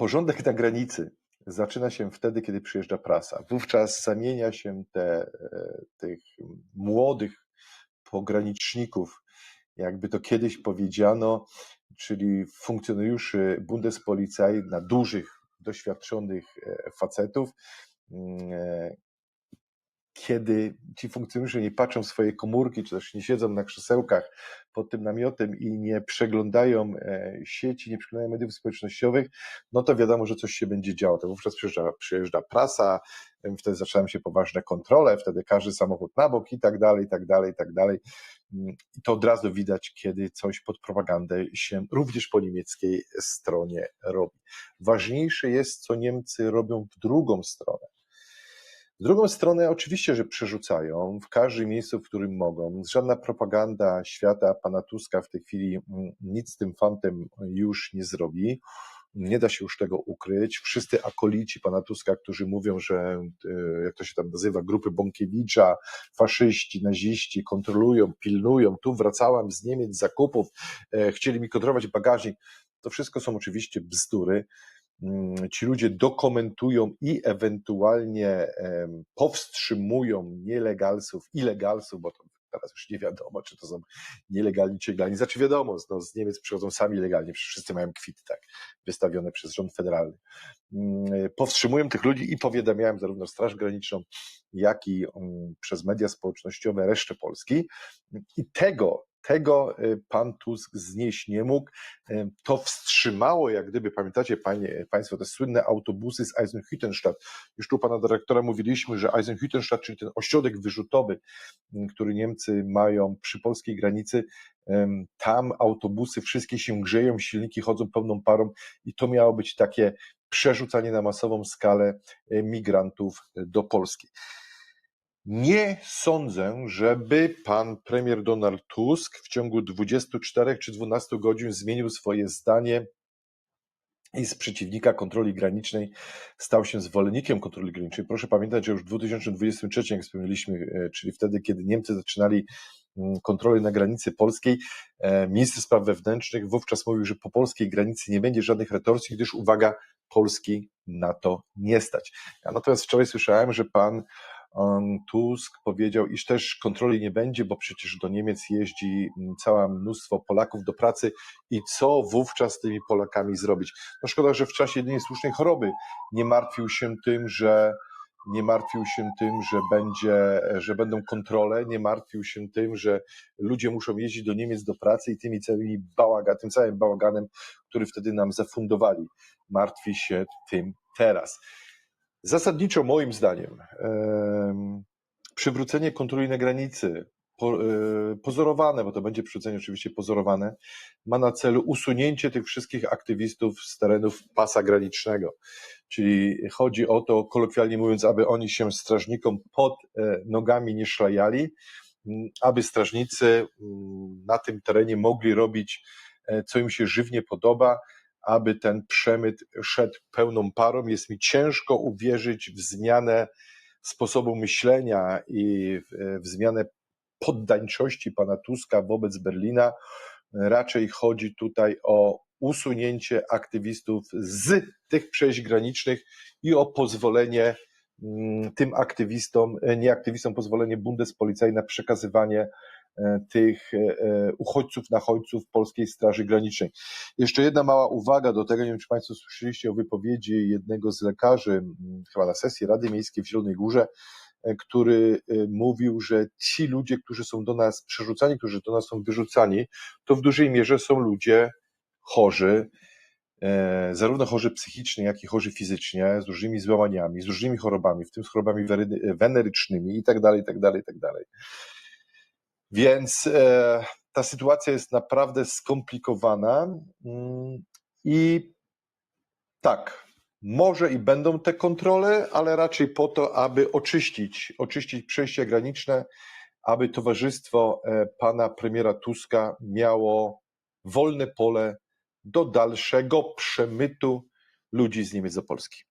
porządek na granicy zaczyna się wtedy, kiedy przyjeżdża prasa. Wówczas zamienia się te, e, tych młodych pograniczników, jakby to kiedyś powiedziano, czyli funkcjonariuszy Bundespolizei na dużych, doświadczonych e, facetów, mm, e, kiedy ci funkcjonariusze nie patrzą w swoje komórki, czy też nie siedzą na krzesełkach pod tym namiotem i nie przeglądają e, sieci, nie przeglądają mediów społecznościowych, no to wiadomo, że coś się będzie działo. To wówczas przyjeżdża, przyjeżdża prasa, wtedy zaczynają się poważne kontrole, wtedy każdy samochód na bok i tak dalej, i tak dalej, i tak dalej. Mm, I to od razu widać, kiedy coś pod propagandę się również po niemieckiej stronie robi. Ważniejsze jest, co Niemcy robią w drugą stronę. W drugą stronę oczywiście, że przerzucają w każdym miejscu, w którym mogą. Żadna propaganda świata pana Tuska w tej chwili mm, nic z tym fantem już nie zrobi. Nie da się już tego ukryć. Wszyscy akolici pana Tuska, którzy mówią, że e, jak to się tam nazywa, grupy Bąkiewicza, faszyści, naziści kontrolują, pilnują. Tu wracałam z Niemiec z zakupów, e, chcieli mi kontrolować bagażnik. To wszystko są oczywiście bzdury ci ludzie dokumentują i ewentualnie powstrzymują nielegalsów, ilegalsów, bo to teraz już nie wiadomo, czy to są nielegalni, czy legalni. Znaczy wiadomo, no, z Niemiec przychodzą sami legalnie, wszyscy mają kwity, tak, wystawione przez rząd federalny. Mm, Powstrzymują tych ludzi i powiadamiają zarówno Straż Graniczną, jak i mm, przez media społecznościowe resztę Polski. I tego, tego y, pan Tusk znieść nie mógł. Y, To wstrzymało, jak gdyby, pamiętacie panie, Państwo, te słynne autobusy z Eisenhüttenstadt. Już tu pana dyrektora mówiliśmy, że Eisenhüttenstadt, czyli ten ośrodek wyrzutowy, m, który Niemcy mają przy polskiej granicy, tam autobusy wszystkie się grzeją, silniki chodzą pełną parą i to miało być takie przerzucanie na masową skalę migrantów do Polski. Nie sądzę, żeby pan premier Donald Tusk w ciągu 24 czy 12 godzin zmienił swoje zdanie i z przeciwnika kontroli granicznej stał się zwolennikiem kontroli granicznej. Proszę pamiętać, że już w 2023, jak wspomnieliśmy, e, czyli wtedy, kiedy Niemcy zaczynali mm, kontrolę na granicy polskiej, e, minister spraw wewnętrznych wówczas mówił, że po polskiej granicy nie będzie żadnych retorsji, gdyż uwaga, Polski na to nie stać. Ja natomiast wczoraj słyszałem, że pan Tusk powiedział, iż też kontroli nie będzie, bo przecież do Niemiec jeździ mm, całe mnóstwo Polaków do pracy i co wówczas z tymi Polakami zrobić? No szkoda, że w czasie jedynej słusznej choroby nie martwił się tym, że nie martwił się tym, że będzie, że będą kontrole, nie martwił się tym, że ludzie muszą jeździć do Niemiec do pracy i tymi całymi bałaga, tym całym bałaganem, który wtedy nam zafundowali. Martwi się tym teraz. Zasadniczo moim zdaniem em, przywrócenie kontroli na granicy, e, pozorowane, bo to będzie przywrócenie oczywiście pozorowane, ma na celu usunięcie tych wszystkich aktywistów z terenów pasa granicznego. Czyli chodzi o to, kolokwialnie mówiąc, aby oni się strażnikom pod e, nogami nie szlajali, aby strażnicy na tym terenie mogli robić, e, co im się żywnie podoba, aby ten przemyt szedł pełną parą. Jest mi ciężko uwierzyć w zmianę sposobu myślenia i w, zmianę poddańczości pana Tuska wobec Berlina. Raczej chodzi tutaj o usunięcie aktywistów z tych przejść granicznych i o pozwolenie mm, tym aktywistom, e, nie aktywistom, pozwolenie Bundespolizei na przekazywanie tych e, uchodźców, nachodźców Polskiej Straży Granicznej. Jeszcze jedna mała uwaga do tego, nie wiem czy Państwo słyszeliście o wypowiedzi jednego z lekarzy, chyba na sesji Rady Miejskiej w Zielonej Górze, e, który e, mówił, że ci ludzie, którzy są do nas przerzucani, którzy do nas są wyrzucani, to w dużej mierze są ludzie chorzy, e, zarówno chorzy psychicznie, jak i chorzy fizycznie, z różnymi złamaniami, z różnymi chorobami, w tym z chorobami wenerycznymi i tak dalej, i tak dalej, i tak dalej. Więc e, ta sytuacja jest naprawdę skomplikowana mm, i tak, może i będą te kontrole, ale raczej po to, aby oczyścić, oczyścić przejścia graniczne, aby towarzystwo e, pana premiera Tuska miało wolne pole do dalszego przemytu ludzi z Niemiec do Polski.